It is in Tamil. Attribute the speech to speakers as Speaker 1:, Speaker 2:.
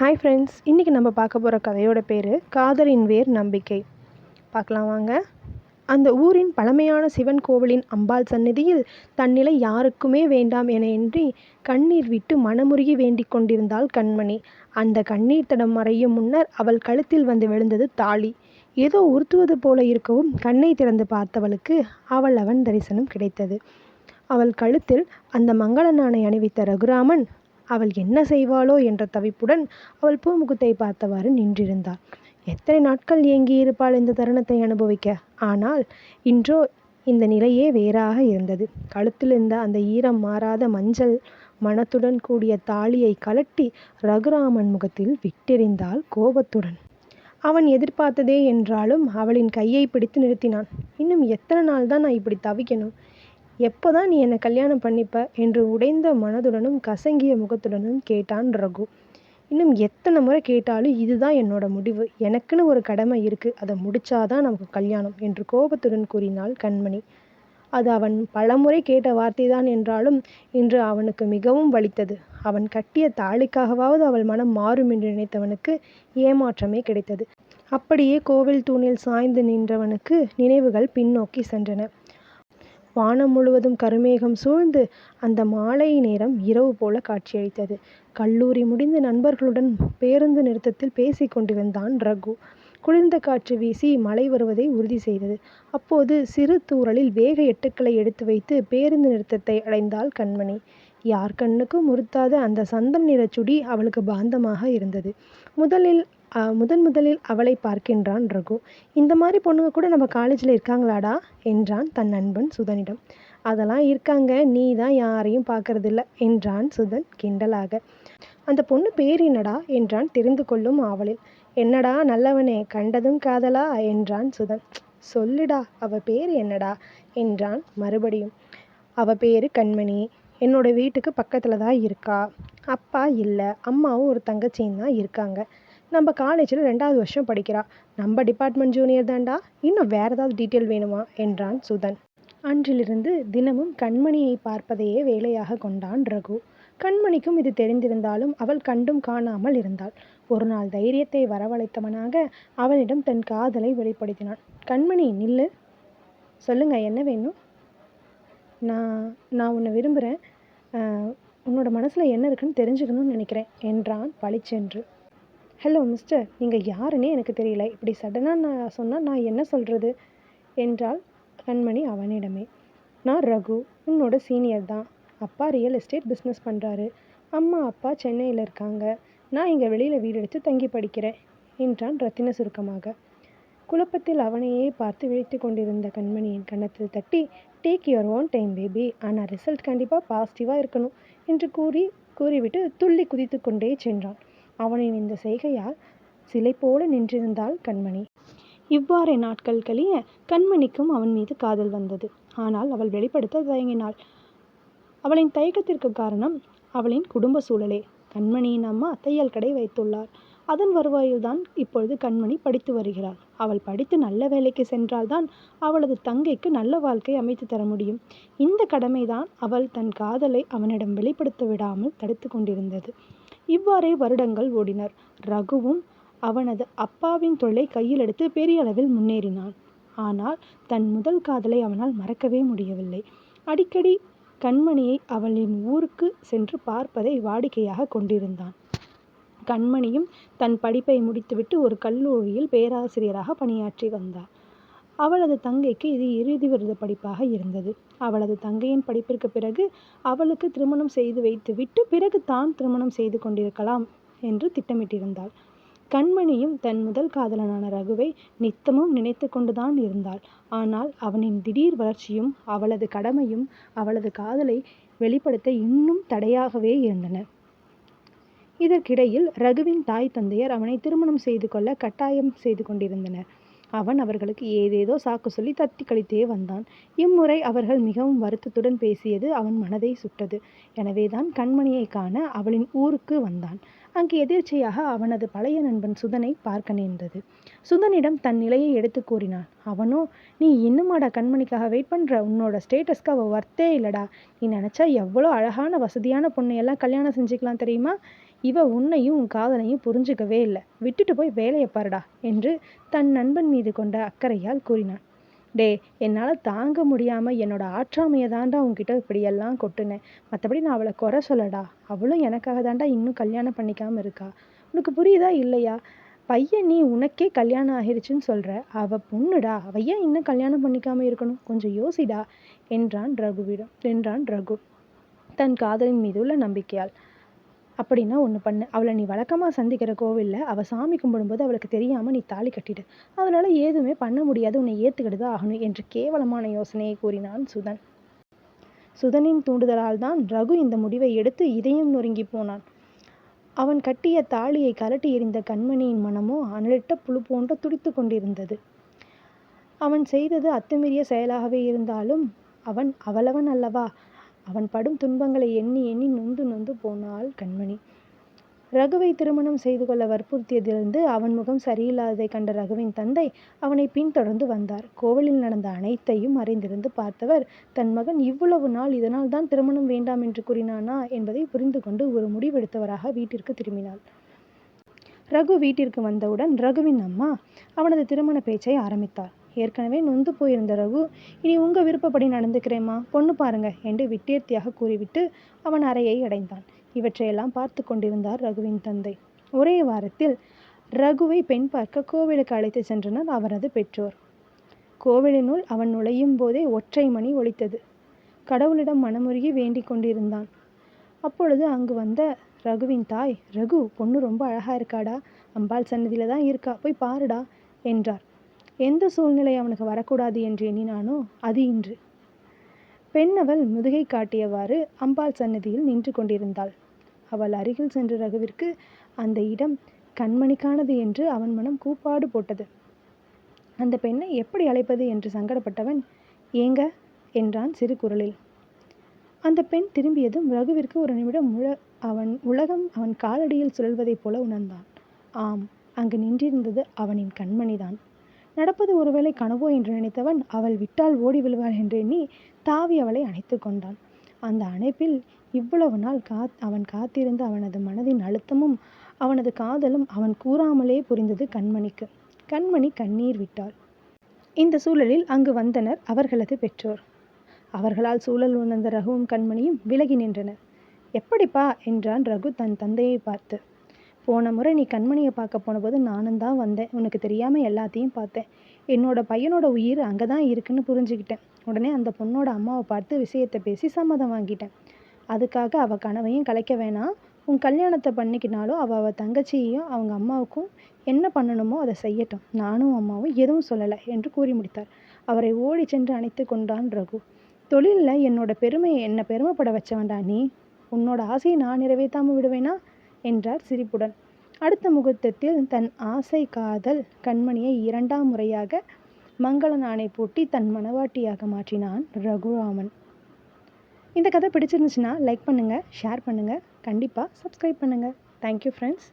Speaker 1: ஹாய் ஃப்ரெண்ட்ஸ் இன்றைக்கி நம்ம பார்க்க போகிற கதையோட பேர் காதலின் வேர் நம்பிக்கை. பார்க்கலாம் வாங்க. அந்த ஊரின் பழமையான சிவன் கோவிலின் அம்பாள் சந்நிதியில் தன்னிலை யாருக்குமே வேண்டாம் என இன்றி கண்ணீர் விட்டு மனமுருகி வேண்டிக் கொண்டிருந்தாள் கண்மணி. அந்த கண்ணீர் தடம் மறையும் முன்னர் அவள் கழுத்தில் வந்து விழுந்தது தாலி. ஏதோ உறுத்துவது போல இருக்கவும் கண்ணை திறந்து பார்த்தவளுக்கு அவள் அவன் தரிசனம் கிடைத்தது. அவள் கழுத்தில் அந்த மங்கள நாணை அணிவித்த ரகுராமன் அவள் என்ன செய்வாளோ என்ற தவிப்புடன் அவள் பூமுகத்தை பார்த்தவாறு நின்றிருந்தாள். எத்தனை நாட்கள் ஏங்கியிருப்பாள் இந்த தருணத்தை அனுபவிக்க? ஆனால் இன்றோ இந்த நிலையே வேறாக இருந்தது. கழுத்தில் இருந்த அந்த ஈரம் மாறாத மஞ்சள் மனத்துடன் கூடிய தாலியை கலட்டி ரகுராமன் முகத்தில் விட்டெறிந்தாள் கோபத்துடன். அவன் எதிர்பார்த்ததே என்றாலும் அவளின் கையை பிடித்து நிறுத்தினான். இன்னும் எத்தனை நாள் தான் நான் இப்படி தவிக்கணும்? எப்போ தான் நீ என்னை கல்யாணம் பண்ணிப்ப? என்று உடைந்த மனதுடனும் கசங்கிய முகத்துடனும் கேட்டான் ரகு. இன்னும் எத்தனை முறை கேட்டாலும் இதுதான் என்னோட முடிவு. எனக்குன்னு ஒரு கடமை இருக்கு. அதை முடிச்சாதான் நமக்கு கல்யாணம் என்று கோபத்துடன் கூறினாள் கண்மணி. அது அவன் பலமுறை கேட்ட வார்த்தைதான் என்றாலும் இன்று அவனுக்கு மிகவும் வலித்தது. அவன் கட்டிய தாலிக்காகவாவது அவள் மனம் மாறும் என்று நினைத்தவனுக்கு ஏமாற்றமே கிடைத்தது. அப்படியே கோவில் தூணில் சாய்ந்து நின்றவனுக்கு நினைவுகள் பின்னோக்கி சென்றன. வானம் முழுவதும் கருமேகம் சூழ்ந்து அந்த மாலை நேரம் இரவு போல காட்சியளித்தது. கல்லூரி முடிந்து நண்பர்களுடன் பேருந்து நிறுத்தத்தில் பேசிக் கொண்டிருந்தான் ரகு. குளிர்ந்த காற்று வீசி மழை வருவதை உறுதி செய்தது. அப்போது சிறு தூறலில் வேக எட்டுக்களை எடுத்து வைத்து பேருந்து நிறுத்தத்தை அடைந்தாள் கண்மணி. யார் கண்ணுக்கும் உறுத்தாத அந்த சந்தன் நிற சுடி அவளுக்கு பாந்தமாக இருந்தது. முதலில் முதன் முதலில் அவளை பார்க்கின்றான் ரகு. இந்த மாதிரி பொண்ணுங்க கூட நம்ம காலேஜில் இருக்காங்களாடா? என்றான் தன் நண்பன் சுதனிடம். அதெல்லாம் இருக்காங்க நீ தான் யாரையும் பார்க்கறதில்ல என்றான் சுதன் கிண்டலாக. அந்த பொண்ணு பேர் என்னடா? என்றான் தெரிந்து கொள்ளும் ஆவலில். என்னடா நல்லவனே கண்டதும் காதலா? என்றான் சுதன். சொல்லுடா அவ பேர் என்னடா? என்றான் மறுபடியும். அவ பேர் கண்மணி. என்னோட வீட்டுக்கு பக்கத்தில் தான் இருக்கா. அப்பா இல்லை அம்மாவும் ஒரு தங்கச்சியும் தான் இருக்காங்க. நம்ம காலேஜில் ரெண்டாவது வருஷம் படிக்கிறா. நம்ம டிபார்ட்மெண்ட் ஜூனியர் தான்டா. இன்னும் வேறு ஏதாவது டீட்டெயில் வேணுமா? என்றான் சுதன். அன்றிலிருந்து தினமும் கண்மணியை பார்ப்பதையே வேலையாக கொண்டான் ரகு. கண்மணிக்கும் இது தெரிந்திருந்தாலும் அவள் கண்டும் காணாமல் இருந்தாள். ஒரு நாள் தைரியத்தை வரவழைத்தவனாக அவனிடம் தன் காதலை வெளிப்படுத்தினான். கண்மணி நில்லு. சொல்லுங்க என்ன வேணும்? நான் நான் உன்னை விரும்புகிறேன் உன்னோட மனசில் என்ன இருக்குன்னு தெரிஞ்சுக்கணும்னு நினைக்கிறேன் என்றான் பளிச்சென்று. ஹலோ மிஸ்டர் நீங்கள் யாருன்னே எனக்கு தெரியல. இப்படி சடனாக நான் சொன்னால் நான் என்ன சொல்கிறது என்றாள் கண்மணி அவனிடமே. நான் ரகு உன்னோட சீனியர் தான். அப்பா ரியல் எஸ்டேட் பிஸ்னஸ் பண்ணுறாரு அம்மா அப்பா சென்னையில் இருக்காங்க. நான் இங்கே வெளியில் வீடு எடுத்து தங்கி படிக்கிறேன் என்றான் ரத்தின சுருக்கமாக. குழப்பத்தில் அவனையே பார்த்து விழித்து கொண்டிருந்த கண்மணியின் கன்னத்தில் தட்டி take your own time baby ஆனால் ரிசல்ட் கண்டிப்பாக பாசிட்டிவாக இருக்கணும் என்று கூறி கூறிவிட்டு துள்ளி குதித்து கொண்டே சென்றான். அவனின் இந்த செய்கையால் சிலை போல நின்றிருந்தாள் கண்மணி. இவ்வாறே நாட்கள் கழிய கண்மணிக்கும் அவன் மீது காதல் வந்தது. ஆனால் அவள் வெளிப்படுத்த தயங்கினாள். அவளின் தயக்கத்திற்கு காரணம் அவளின் குடும்ப சூழலே. கண்மணியின் அம்மா தையல் கடை வைத்துள்ளார். அதன் வருவாயில்தான் இப்பொழுது கண்மணி படித்து வருகிறாள். அவள் படித்து நல்ல வேலைக்கு சென்றால்தான் அவளது தங்கைக்கு நல்ல வாழ்க்கை அமைத்து தர முடியும். இந்த கடமைதான் அவள் தன் காதலை அவனிடம் வெளிப்படுத்த விடாமல் தடுத்து கொண்டிருந்தது. இவ்வாறே வருடங்கள் ஓடினர். ரகுவும் அவனது அப்பாவின் தொழிலை கையில் எடுத்து பெரிய அளவில் முன்னேறினான். ஆனால் தன் முதல் காதலை அவனால் மறக்கவே முடியவில்லை. அடிக்கடி கண்மணியை அவளின் ஊருக்கு சென்று பார்ப்பதை வாடிக்கையாக கொண்டிருந்தான். கண்மணியும் தன் படிப்பை முடித்துவிட்டு ஒரு கல்லூரியில் பேராசிரியராக பணியாற்றி வந்தார். அவளது தங்கைக்கு இது இறுதி வருட படிப்பாக இருந்தது. அவளது தங்கையின் படிப்பிற்கு பிறகு அவளுக்கு திருமணம் செய்து வைத்துவிட்டு பிறகு தான் திருமணம் செய்து கொண்டிருக்கலாம் என்று திட்டமிட்டிருந்தாள். கண்மணியும் தன் முதல் காதலனான ரகுவை நித்தமும் நினைத்து கொண்டுதான் இருந்தாள். ஆனால் அவனின் திடீர் வளர்ச்சியும் அவளது கடமையும் அவளது காதலை வெளிப்படுத்த இன்னும் தடையாகவே இருந்தன. இதற்கிடையில் ரகுவின் தாய் தந்தையர் அவனை திருமணம் செய்து கொள்ள கட்டாயம் செய்து கொண்டிருந்தனர். அவன் அவர்களுக்கு ஏதேதோ சாக்கு சொல்லி தத்தி கழித்தே வந்தான். இம்முறை அவர்கள் மிகவும் வருத்தத்துடன் பேசியது அவன் மனதை சுட்டது. எனவேதான் கண்மணியை காண அவளின் ஊருக்கு வந்தான். அங்கு எதிர்ச்சியாக அவனது பழைய நண்பன் சுதனை பார்க்க நேர்ந்தது. சுதனிடம் தன் நிலையை எடுத்து கூறினான் அவனோ நீ இன்னுமாடா கண்மணிக்காக வெயிட் பண்ணுற உன்னோட ஸ்டேட்டஸ்க்கு அவள் வர்த்தே இல்லடா. நீ நினச்சா எவ்வளோ அழகான வசதியான பொண்ணையெல்லாம் கல்யாணம் செஞ்சுக்கலாம் தெரியுமா? இவ உன்னையும் உன் காதலையும் புரிஞ்சுக்கவே இல்லை. விட்டுட்டு போய் வேலையை பாருடா என்று தன் நண்பன் மீது கொண்ட அக்கறையால் கூறினான். டே என்னால் தாங்க முடியாமல் என்னோடய ஆற்றாமையை தாண்டா உங்ககிட்ட இப்படியெல்லாம் கொட்டுனேன். மற்றபடி நான் அவளை குறை சொல்லடா. அவளும் எனக்காக தாண்டா இன்னும் கல்யாணம் பண்ணிக்காமல் இருக்கா? உனக்கு புரியுதா இல்லையா? பையன் நீ உனக்கே கல்யாணம் ஆகிருச்சுன்னு சொல்கிற அவள் பொண்ணுடா. அவ ஏன் இன்னும் கல்யாணம் பண்ணிக்காமல் இருக்கணும்? கொஞ்சம் யோசிடா. என்றான் ரகுவிடம். என்றான் ரகு. தன் காதலின் மீது உள்ள நம்பிக்கையால். அப்படின்னா ஒன்று பண்ணு. அவளை நீ வழக்கமாக சந்திக்கிற கோவிலில் அவள் சாமி கும்பிடும்போது அவளுக்கு தெரியாமல் நீ தாலி கட்டிடு. அவளால் எதுவுமே பண்ண முடியாது. உன்னை ஏற்றுக்கிட்டு தான் ஆகணும் என்று கேவலமான யோசனையை கூறினான் சுதன். சுதனின் தூண்டுதலால் தான் ரகு இந்த முடிவை எடுத்து இதயம் நொறுங்கி போனான். அவன் கட்டிய தாலியை கலட்டி எறிந்த கண்மணியின் மனமோ அனலிட்ட புழு போன்ற துடித்து கொண்டிருந்தது. அவன் செய்தது அத்துமீறிய செயலாகவே இருந்தாலும் அவன் அவளவன் அல்லவா? அவன் படும் துன்பங்களை எண்ணி எண்ணி நொந்து நொந்து போனாள் கண்மணி. ரகுவை திருமணம் செய்து கொள்ள வற்புறுத்தியதிலிருந்து அவன் முகம் சரியில்லாததை கண்ட ரகுவின் தந்தை அவனை பின்தொடர்ந்து வந்தார். கோவிலில் நடந்த அனைத்தையும் அறிந்திருந்து பார்த்தவர் தன் மகன் இவ்வளவு நாள் இதனால் தான் திருமணம் வேண்டாம் என்று கூறினானா? என்பதை புரிந்து கொண்டு ஒரு முடிவெடுத்தவராக வீட்டிற்கு திரும்பினாள். ரகு வீட்டிற்கு வந்தவுடன் ரகுவின் அம்மா அவனது திருமண பேச்சை ஆரம்பித்தார் ஏற்கனவே நொந்து போயிருந்த ரகு இனி உங்கள் விருப்பப்படி நடந்துக்கிறேம்மா பொண்ணு பாருங்க என்று விட்டேர்த்தியாக கூறிவிட்டு அவன் அறையை அடைந்தான். இவற்றையெல்லாம் பார்த்து கொண்டிருந்தார் ரகுவின் தந்தை. ஒரே வாரத்தில் ரகுவை பெண் பார்க்க கோவிலுக்கு அழைத்து சென்றனர் அவரது பெற்றோர். கோவிலினுள் அவன் நுழையும் போதே ஒற்றை மணி ஒலித்தது. கடவுளிடம் மனமுருகி வேண்டிக் கொண்டிருந்தான். அப்பொழுது அங்கு வந்த ரகுவின் தாய் ரகு பொண்ணு ரொம்ப அழகா இருக்காடா அம்பாள் சன்னதியில் தான் இருக்கா போய் பாருடா என்றார். எந்த சூழ்நிலை அவனுக்கு வரக்கூடாது என்று எண்ணினானோ அது இன்று. பெண் அவள் முதுகை காட்டியவாறு அம்பாள் சன்னதியில் நின்று கொண்டிருந்தாள். அவள் அருகில் சென்ற ரகுவிற்கு அந்த இடம் கண்மணிக்கானது என்று அவன் மனம் கூப்பாடு போட்டது. அந்த பெண்ணை எப்படி அழைப்பது என்று சங்கடப்பட்டவன் ஏங்க? என்றான் சிறு குரலில். அந்த பெண் திரும்பியதும் ரகுவிற்கு ஒரு நிமிடம் உழ அவன் உலகம் அவன் காலடியில் சுழல்வதைப் போல உணர்ந்தான். ஆம் அங்கு நின்றிருந்தது அவனின் கண்மணிதான். நடப்பது ஒருவேளை கனவோ என்று நினைத்தவன் அவள் விட்டால் ஓடி விழுவாள் என்று எண்ணி தாவி அவளை அணைத்து கொண்டான் அந்த அணைப்பில் இவ்வளவு நாள் காத் அவன் காத்திருந்த அவனது மனதின் அழுத்தமும் அவனது காதலும் அவன் கூறாமலே புரிந்தது கண்மணிக்கு. கண்மணி கண்ணீர் விட்டாள். இந்த சூழலில் அங்கு வந்தனர் அவர்களது பெற்றோர். அவர்களால் சூழல் உணர்ந்த ரகுவும் கண்மணியும் விலகி நின்றனர். எப்படிப்பா? என்றான் ரகு தன் தந்தையை பார்த்து. போன முறை நீ கண்மணியை பார்க்க போனபோது நானும் தான் வந்தேன். உனக்கு தெரியாமல் எல்லாத்தையும் பார்த்தேன். என்னோட பையனோட உயிர் அங்கே தான் இருக்குன்னு புரிஞ்சுக்கிட்டேன். உடனே அந்த பொண்ணோட அம்மாவை பார்த்து விஷயத்தை பேசி சம்மதம் வாங்கிட்டேன். அதுக்காக அவள் கனவையும் கலைக்க வேணாம். உன் கல்யாணத்தை பண்ணிக்கினாலும் அவள் அவள் தங்கச்சியையும் அவங்க அம்மாவுக்கும் என்ன பண்ணணுமோ அதை செய்யட்டும். நானும் அம்மாவும் எதுவும் சொல்லலை என்று கூறி முடித்தார். அவரை ஓடி சென்று அணைத்து கொண்டான் ரகு. தொழிலில் என்னோட பெருமையை என்னை பெருமைப்பட வச்சவன்டா நீ. உன்னோட ஆசையை நான் நிறைவேற்றாமல் விடுவேனா? என்றார் சிரிப்புடன். அடுத்த முகூர்த்தத்தில் தன் ஆசை காதல் கண்மணியை இரண்டாம் முறையாக மங்கள நாணை பூட்டி தன் மனவாட்டியாக மாற்றினான் ரகுராமன். இந்த கதை பிடிச்சிருந்துச்சுன்னா லைக் பண்ணுங்கள் ஷேர் பண்ணுங்கள் கண்டிப்பாக சப்ஸ்கிரைப் பண்ணுங்கள் தேங்க்யூ ஃப்ரெண்ட்ஸ்